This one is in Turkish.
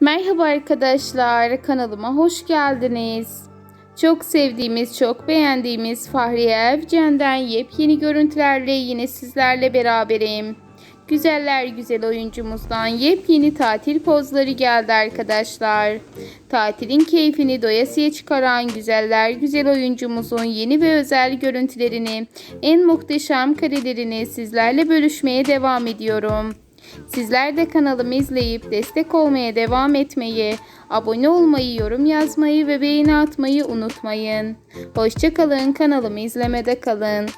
Merhaba arkadaşlar, kanalıma hoş geldiniz. Çok sevdiğimiz, çok beğendiğimiz Fahriye Evcen'den yepyeni görüntülerle yine sizlerle beraberim. Güzeller güzel oyuncumuzdan yepyeni tatil pozları geldi arkadaşlar. Tatilin keyfini doyasıya çıkaran güzeller güzel oyuncumuzun yeni ve özel görüntülerini, en muhteşem karelerini sizlerle bölüşmeye devam ediyorum. Sizler de kanalımı izleyip destek olmaya devam etmeyi, abone olmayı, yorum yazmayı ve beğeni atmayı unutmayın. Hoşçakalın, kanalımı izlemede kalın.